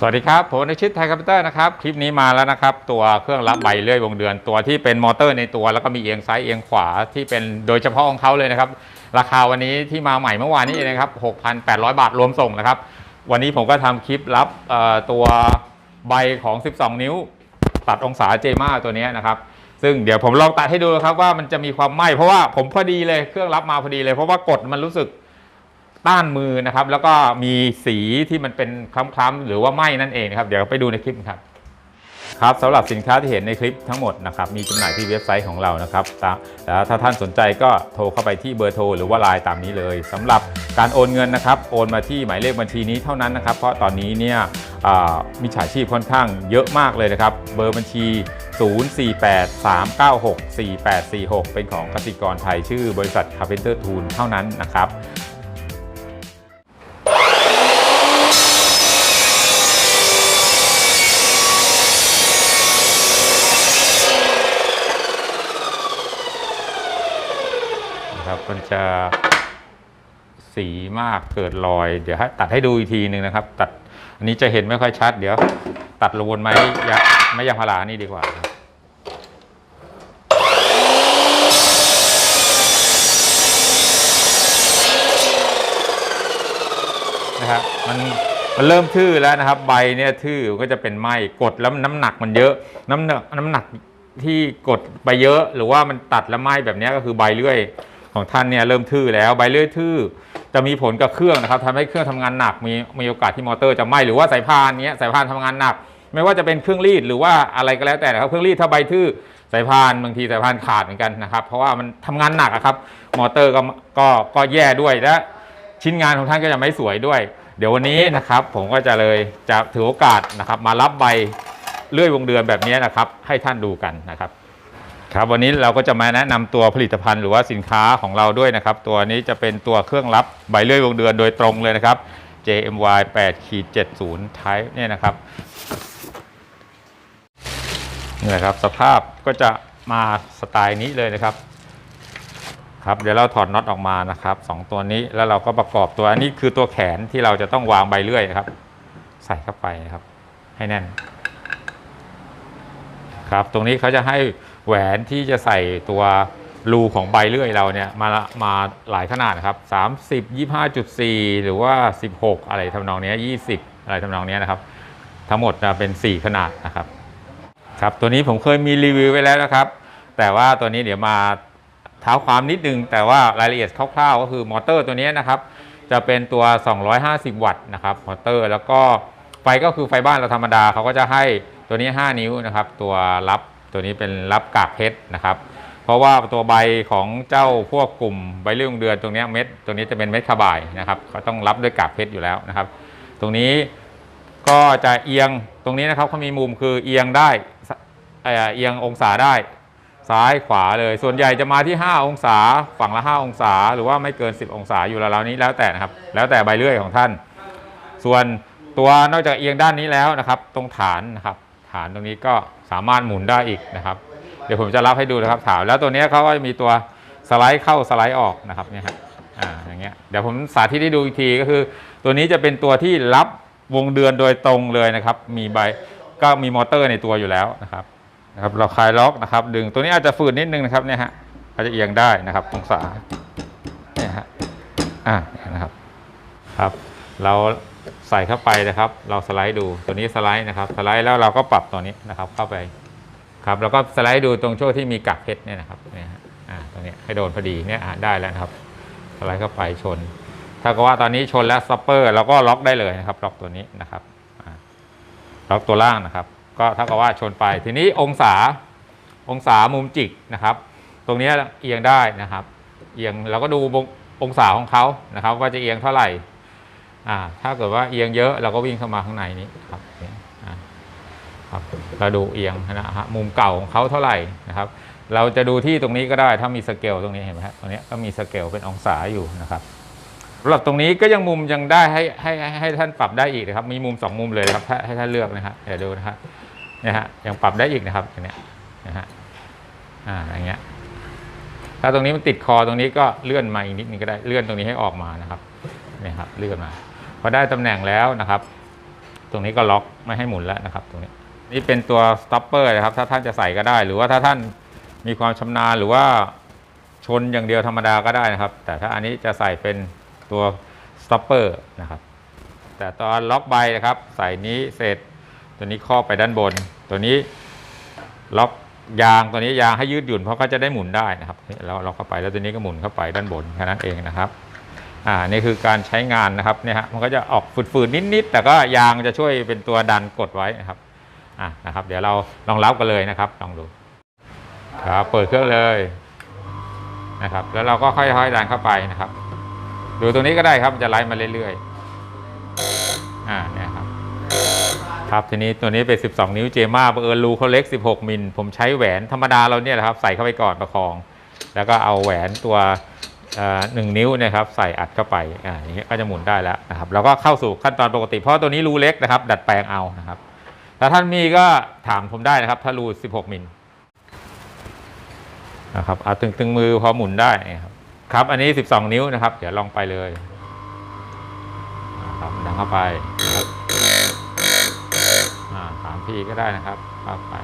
สวัสดีครับ ผมนชิตไทยคอมพิวเตอร์นะครับ คลิปนี้มาแล้วนะครับ ตัวเครื่องรับใบเลื่อยวงเดือน ตัวที่เป็นมอเตอร์ในตัว แล้วก็มีเอียงซ้ายเอียงขวาที่เป็นโดยเฉพาะของเขาเลยนะครับ ราคาวันนี้ที่มาใหม่เมื่อวานนี้นะครับ 6,800 บาทรวมส่งนะครับ วันนี้ผมก็ทำคลิปรับตัวใบของ 12 นิ้ว ตัดองศาเจมาตัวนี้นะครับ ซึ่งเดี๋ยวผมลองตัดให้ดูครับว่ามันจะมีความไหม้เพราะว่าผมพอดีเลยเครื่องรับมาพอดีเลยเพราะว่ากดมันรู้สึก ต้านมือนะครับ แล้วก็มีสีที่มันเป็นคล้ำๆหรือว่าไหม้นั่นเองนะครับ เดี๋ยวไปดูในคลิปครับครับสำหรับสินค้าที่เห็นในคลิปทั้งหมดนะครับมีจำหน่ายที่เว็บไซต์ของเรานะครับแล้วถ้าท่านสนใจก็โทรเข้าไปที่เบอร์โทรหรือว่าไลน์ตามนี้เลยสำหรับการโอนเงินนะครับโอนมาที่หมายเลขบัญชีนี้เท่านั้นนะครับ เพราะตอนนี้เนี่ยมีฉาชีพค่อนข้างเยอะมากเลยนะครับ เบอร์บัญชี 0483964846 เป็นของกสิกรไทยชื่อบริษัท Carpenter Tool เท่านั้นนะครับ นะครับ มันจะสีมากเกิดรอย เดี๋ยวให้ตัดให้ดูอีกทีหนึ่งนะครับ ตัดอันนี้จะเห็นไม่ค่อยชัด เดี๋ยว ตัดระวนไม้ยาไม้ยางพารานี่ดีกว่าครับนะครับมันมันเริ่มทื่อแล้วนะครับ ใบเนี่ยทื่อก็จะเป็นไหมกดแล้วน้ำหนักมันเยอะ น้ำหนักน้ำหนักที่กดไปเยอะ หรือว่ามันตัดแล้วไหมแบบนี้ก็คือใบเลื่อย ของท่านเนี่ยเริ่มทื่อแล้วใบเลื่อยทื่อจะมีผลกับเครื่องนะครับทำให้เครื่องทำงานหนักมีมีโอกาสที่มอเตอร์จะไหม้หรือว่าสายพานเนี้ยสายพานทำงานหนัก ไม่ว่าจะเป็นเครื่องรีดหรือว่าอะไรก็แล้วแต่นะครับ เครื่องรีดถ้าใบทื่อสายพานบางทีสายพานขาดเหมือนกันนะครับ เพราะว่ามันทำงานหนักครับ มอเตอร์ก็ก็ก็แย่ด้วยและชิ้นงานของท่านก็จะไม่สวยด้วย เดี๋ยววันนี้นะครับ ผมก็จะเลยจะถือโอกาสนะครับ มารับใบเลื่อยวงเดือนแบบนี้นะครับ ให้ท่านดูกันนะครับ ครับวันนี้เราก็จะมาแนะนำตัวผลิตภัณฑ์หรือว่าสินค้าของเราด้วยนะครับ ตัวนี้จะเป็นตัวเครื่องรับใบเลื่อยวงเดือนโดยตรงเลยนะครับ JMY 8ขีด70 Type เนี่ยนะครับนี่แหละครับสภาพก็จะมาสไตล์นี้เลยนะครับครับเดี๋ยวเราถอดน็อตออกมานะครับสองตัวนี้แล้วเราก็ประกอบตัวอันนี้คือตัวแขนที่เราจะต้องวางใบเลื่อยครับ ใส่เข้าไปนะครับ ให้แน่น ครับตรงนี้เขาจะให้แหวนที่จะใส่ตัวรูของใบเลื่อยเราเนี่ยมามาหลายขนาดนะครับ30 25.4 หรือว่า 16 อะไรทำนองนี้ย20 อะไรทำนองนี้นะครับ ทั้งหมดจะเป็น 4 ขนาดนะครับครับตัวนี้ผมเคยมีรีวิวไว้แล้วนะครับ แต่ว่าตัวนี้เดี๋ยวมาเท้าความนิดนึง แต่ว่ารายละเอียดคร่าวๆ ก็คือมอเตอร์ตัวนี้นะครับ จะเป็นตัว 250 วัตต์นะครับมอเตอร์ แล้วก็ไฟก็คือไฟบ้านเราธรรมดาเขาก็จะให้ ตัวนี้ 5 นิ้วนะครับตัวรับตัวนี้เป็นรับกากเพชรนะครับเพราะว่าตัวใบของเจ้าพวกกลุ่มใบเลื่องเดือนตรงนี้เม็ดตัวนี้จะเป็นเม็ดคาบายนะครับเขาต้องรับด้วยกากเพชรอยู่แล้วนะครับ ตรงนี้ก็จะเอียงตรงนี้นะครับเขามีมุมคือเอียงได้เอียงองศาได้ซ้ายขวาเลย ส่วนใหญ่จะมาที่ 5 องศา ฝั่งละ 5 องศา หรือว่าไม่เกิน 10 องศาอยู่แล้วๆนี้แล้วแต่นะครับ แล้วแต่ใบเลื่อยของท่าน ส่วนตัวนอกจากเอียงด้านนี้แล้วนะครับ ตรงฐานนะครับานตรงนี้ก็สามารถหมุนได้อีกนะครับ เดี๋ยวผมจะรับให้ดูนะครับฐานแล้วตัวนี้เขาก็จะมีตัวสไลด์เข้าสไลด์ออกนะครับเนี่ยฮะอ่าอย่างเงี้ยเดี๋ยวผมสาธิตให้ดูอีกทีก็คือ ตัวนี้จะเป็นตัวที่รับวงเดือนโดยตรงเลยนะครับ มีใบก็มีมอเตอร์ในตัวอยู่แล้วนะครับนะครับเราคลายล็อกนะครับ ดึงตัวนี้อาจจะฝืดนิดนึงนะครับเนี่ยฮะอาจจะเอียงได้นะครับองศาเนี่ยฮะอ่านะครับครับ เรา ใส่เข้าไปนะครับ เราสไลด์ดูตัวนี้สไลด์นะครับสไลด์แล้วเราก็ปรับตัวนี้นะครับเข้าไปครับแล้วก็สไลด์ดูตรงช่วงที่มีกักเพชรเนี่ยนะครับเนี่ยฮะอ่าตรงนี้ให้โดนพอดีเนี่ยอ่าได้แล้วนะครับสไลด์เข้าไปชน ถ้าก็ว่าตอนนี้ชนแล้วซัปเปอร์เราก็ล็อกได้เลยนะครับล็อกตัวนี้นะครับล็อกตัวล่างนะครับ ก็เท่ากับว่าชนไปทีนี้องศาองศามุมจิกนะครับ ตรงนี้เอียงได้นะครับ เอียงเราก็ดูองศาของเขานะครับ ว่าจะเอียงเท่าไหร่ ถ้าเกิดว่าเอียงเยอะเราก็วิ่งเข้ามาข้างในนี้ครับเนี่ยอ่าครับเราดูเอียงนะฮะมุมเก่าของเขาเท่าไหร่นะครับ เราจะดูที่ตรงนี้ก็ได้ถ้ามีสเกลตรงนี้เห็นไหมฮะตรงนี้ก็มีสเกลเป็นองศาอยู่นะครับสำหรับตรงนี้ก็ยังมุมยังได้ให้ให้ให้ให้ท่านปรับได้อีกนะครับ มีมุมสองมุมเลยครับให้ท่านเลือกนะฮะเดี๋ยวดูนะฮะเนี่ยฮะยังปรับได้อีกนะครับอย่างเนี้ยนะฮะอ่าอย่างเงี้ยถ้าตรงนี้มันติดคอตรงนี้ก็เลื่อนมาอีกนิดนึงก็ได้เลื่อนตรงนี้ให้ออกมานะครับเนี่ยครับเลื่อนมา อได้ตำแหน่งแล้วนะครับ ตรงนี้ก็ล็อกไม่ให้หมุนแล้วนะครับ ตรงนี้นี่เป็นตัวสต็อปเปอร์นะครับ ถ้าท่านจะใส่ก็ได้ หรือว่าถ้าท่านมีความชำนาญหรือว่าชนอย่างเดียวธรรมดาก็ได้นะครับ แต่ถ้าอันนี้จะใส่เป็นตัวสต็อปเปอร์นะครับ แต่ตอนล็อกใบนะครับ ใส่นี้เสร็จ ตัวนี้ครอบไปด้านบน ตัวนี้ล็อกยางตัวนี้ยางให้ยืดหยุ่นเพราะก็จะได้หมุนได้นะครับนี่เราล็อกเข้าไปแล้วตัวนี้ก็หมุนเข้าไปด้านบนแค่นั้นเองนะครับ อ่านี่คือการใช้งานนะครับเนี่ยฮะมันก็จะออกฝืดๆนิดๆแต่ก็ยางจะช่วยเป็นตัวดันกดไว้นะครับอะนะครับ เดี๋ยวเราลองรับกันเลยนะครับลองดูครับเปิดเครื่องเลยนะครับ แล้วเราก็ค่อยๆดันเข้าไปนะครับ ดูตรงนี้ก็ได้ครับจะไล่มาเรื่อยๆอ่าเนี่ยครับครับทีนี้ตัวนี้เป็น 12 นิ้วเจมาบังเอิญรูเขาเล็ก 16 มิลผมใช้แหวนธรรมดาเราเนี่ยแหละครับใส่เข้าไปก่อนประคอง แล้วก็เอาแหวนตัว หนึ่งนิ้วนะครับใส่อัดเข้าไปอ่าอย่างเงี้ยก็จะหมุนได้แล้วนะครับแล้วก็เข้าสู่ขั้นตอนปกติ เพราะตัวนี้รูเล็กนะครับ ดัดแปลงเอานะครับถ้าท่านมีก็ถามผมได้นะครับ ถ้ารู 16 มิลนะครับเอาตึงตึงมือพอหมุนได้ครับครับ อันนี้ 12 นิ้วนะครับ เดี๋ยวลองไปเลยนะครับดังเข้าไปอ่าถามพี่ก็ได้นะครับครับไป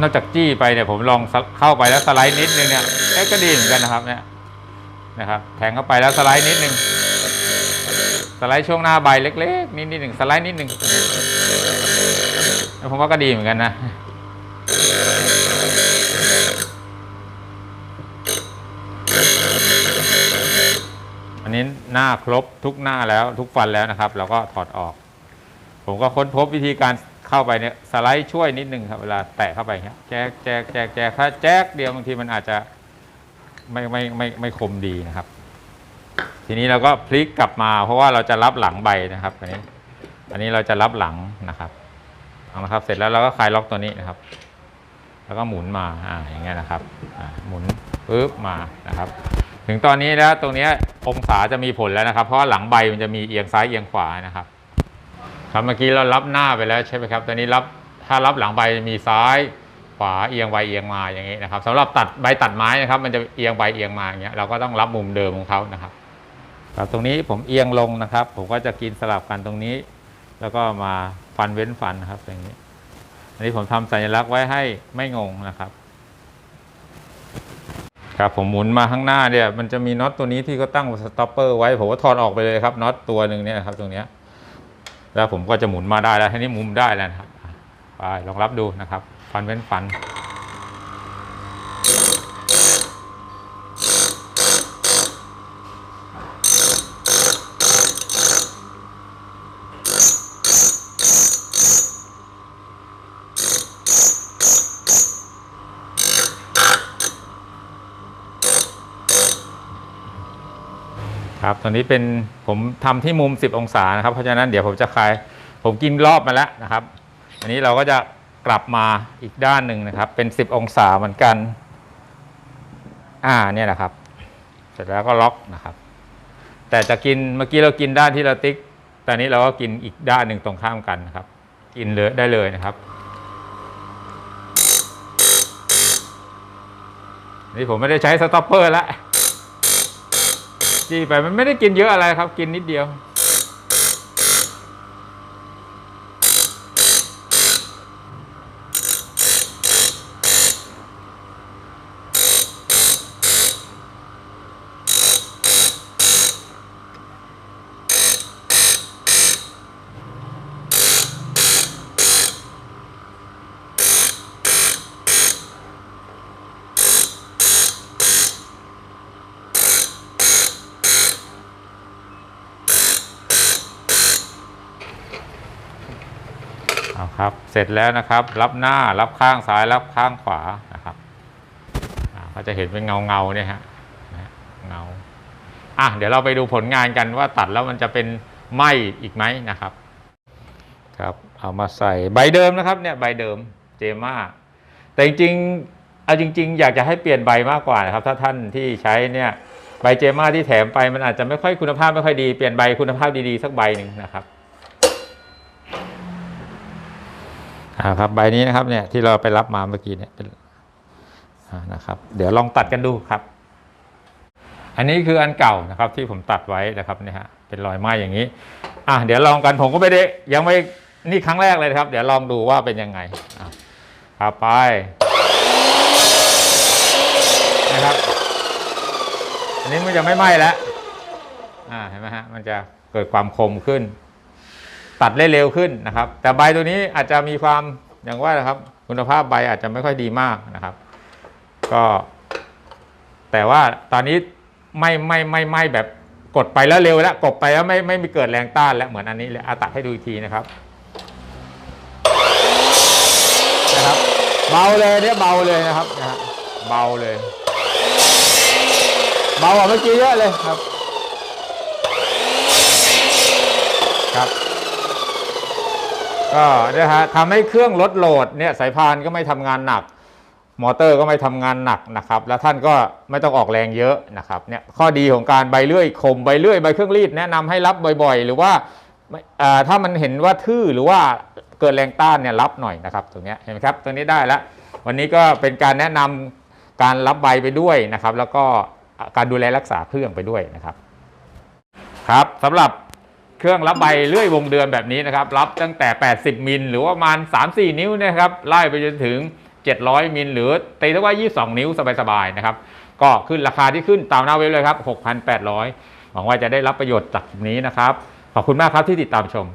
นอกจากจี้ไปเนี่ยผมลองเข้าไปแล้วสไลด์นิดนึงเนี่ยเอ๊ะก็ดีเหมือนกันนะครับเนี่ยนะครับแทงเข้าไปแล้วสไลด์นิดนึงสไลด์ช่วงหน้าใบเล็กๆนิดนิดหนึ่งสไลด์นิดหนึ่งผมว่าก็ดีเหมือนกันนะอันนี้หน้าครบทุกหน้าแล้วทุกฟันแล้วนะครับ เราก็ถอดออก ผมก็ค้นพบวิธีการ เข้าไปเนี่ยสไลด์ช่วยนิดนึงครับเวลาแตะเข้าไปเงี้ยแจ๊กแจ๊กแจ๊กแจกถ้าแจ๊กเดียวบางทีมันอาจจะไม่ไม่ไม่ไม่คมดีนะครับ ทีนี้เราก็พลิกกลับมา เพราะว่าเราจะรับหลังใบนะครับอันนี้อันนี้เราจะรับหลังนะครับเอาละครับเสร็จแล้วเราก็คลายล็อกตัวนี้นะครับ แล้วก็หมุนมาอ่าอย่างเงี้ยนะครับอ่าหมุนปึ๊บมานะครับ ถึงตอนนี้แล้วตรงเนี้ยองศาจะมีผลแล้วนะครับ เพราะว่าหลังใบมันจะมีเอียงซ้ายเอียงขวานะครับ ครับเมื่อกี้เรารับหน้าไปแล้วใช่ไหมครับ ตอนนี้รับถ้ารับหลังใบมีซ้ายขวาเอียงไปเอียงมาอย่างนี้นะครับสำหรับตัดใบตัดไม้นะครับ มันจะเอียงไปเอียงมาอย่างเงี้ยเราก็ต้องรับมุมเดิมของเขานะครับครับตรงนี้ผมเอียงลงนะครับ ผมก็จะกินสลับกันตรงนี้ แล้วก็มาฟันเว้นฟันนะครับอย่างนี้ อันนี้ผมทำสัญลักษณ์ไว้ให้ไม่งงนะครับ ครับผมหมุนมาข้างหน้าเนี่ยมันจะมีน็อตตัวนี้ที่เขาตั้งสต็อปเปอร์ไว้ผมก็ถอดออกไปเลยครับน็อตตัวหนึ่งเนี่ยครับตรงเนี้ย แล้วผมก็จะหมุนมาได้แล้วทีนี้มุมได้แล้วนะครับไปลองรับดูนะครับฟันเว้นฟัน ครับตอนนี้เป็นผมทำที่มุม 10 องศานะครับ เพราะฉะนั้นเดี๋ยวผมจะคลายผมกินรอบมาแล้วนะครับ อันนี้เราก็จะกลับมาอีกด้านหนึ่งนะครับ เป็น 10 องศาเหมือนกัน อ่าเนี่ยนะครับ เสร็จแล้วก็ล็อกนะครับ แต่จะกินเมื่อกี้เรากินด้านที่เราติ๊กตอนนี้เราก็กินอีกด้านหนึ่งตรงข้ามกันนะครับ กินเลยได้เลยนะครับนี่ผมไม่ได้ใช้สต็อปเปอร์แล้ว จี้ไปมันไม่ได้กินเยอะอะไรครับ กินนิดเดียว เอาครับ เสร็จแล้วนะครับ รับหน้ารับข้างซ้ายรับข้างขวานะครับก็จะเห็นเป็นเงาเงาเนี่ยฮะนะเงาอะเดี๋ยวเราไปดูผลงานกันว่าตัดแล้วมันจะเป็นไหมอีกไหมนะครับครับเอามาใส่ใบเดิมนะครับเนี่ยใบเดิมเจม่าแต่จริงๆเอาจริง ๆ อยากจะให้เปลี่ยนใบมากกว่านะครับ ถ้าท่านที่ใช้เนี่ยใบเจม่าที่แถมไปมันอาจจะไม่ค่อยคุณภาพไม่ค่อยดีเปลี่ยนใบคุณภาพดีๆสักใบหนึ่งนะครับ อ่าครับใบนี้นะครับเนี่ยที่เราไปรับมาเมื่อกี้เนี่ยเป็นนะครับ เดี๋ยวลองตัดกันดูครับ อันนี้คืออันเก่านะครับที่ผมตัดไว้นะครับเนี่ยฮะเป็นรอยไหม้อย่างนี้อะเดี๋ยวลองกันผมก็ไม่ได้ยังไม่นี่ครั้งแรกเลยครับ เดี๋ยวลองดูว่าเป็นยังไงอะครับไปนะครับ อันนี้มันจะไม่ไหม้แล้วอ่าเห็นไหมฮะมันจะเกิดความคมขึ้น ตัดได้เร็วขึ้นนะครับ แต่ใบตัวนี้อาจจะมีความอย่างว่านะครับ คุณภาพใบอาจจะไม่ค่อยดีมากนะครับ ก็ แต่ว่าตอนนี้ไม่ไม่ไม่ไม่แบบกดไปแล้วเร็วแล้วกดไปแล้วไม่ไม่มีเกิดแรงต้านแล้วเหมือนอันนี้เลยอาตัดให้ดูอีกทีนะครับนะครับ เบาเลยเนี่ยเบาเลยนะครับนะฮะเบาเลย เบากว่าเมื่อกี้เยอะเลยครับครับ ก็นะฮะทำให้เครื่องลดโหลดเนี่ยสายพานก็ไม่ทำงานหนัก มอเตอร์ก็ไม่ทำงานหนักนะครับ แล้วท่านก็ไม่ต้องออกแรงเยอะนะครับเนี่ยข้อดีของการใบเลื่อยคมใบเลื่อยใบเครื่องรีดแนะนำให้รับบ่อยๆ หรือว่าอ่าถ้ามันเห็นว่าทื่อหรือว่าเกิดแรงต้านเนี่ยรับหน่อยนะครับตรงนี้เห็นไหมครับตรงนี้ได้แล้ววันนี้ก็เป็นการแนะนำการรับใบไปด้วยนะครับ แล้วก็การดูแลรักษาเครื่องไปด้วยนะครับ ครับสำหรับ เครื่องรับใบเลื่อยวงเดือนแบบนี้นะครับ รับตั้งแต่ 80 มิล หรือว่าประมาณ 3-4 นิ้วนะครับไล่ไปจนถึง 700 มิล หรือตีเท่าว่า 22 นิ้วสบายๆนะครับก็ขึ้นราคาที่ขึ้นตามหน้าเว็บเลยครับ 6,800 หวังว่าจะได้รับประโยชน์จากนี้นะครับ ขอบคุณมากครับที่ติดตามชม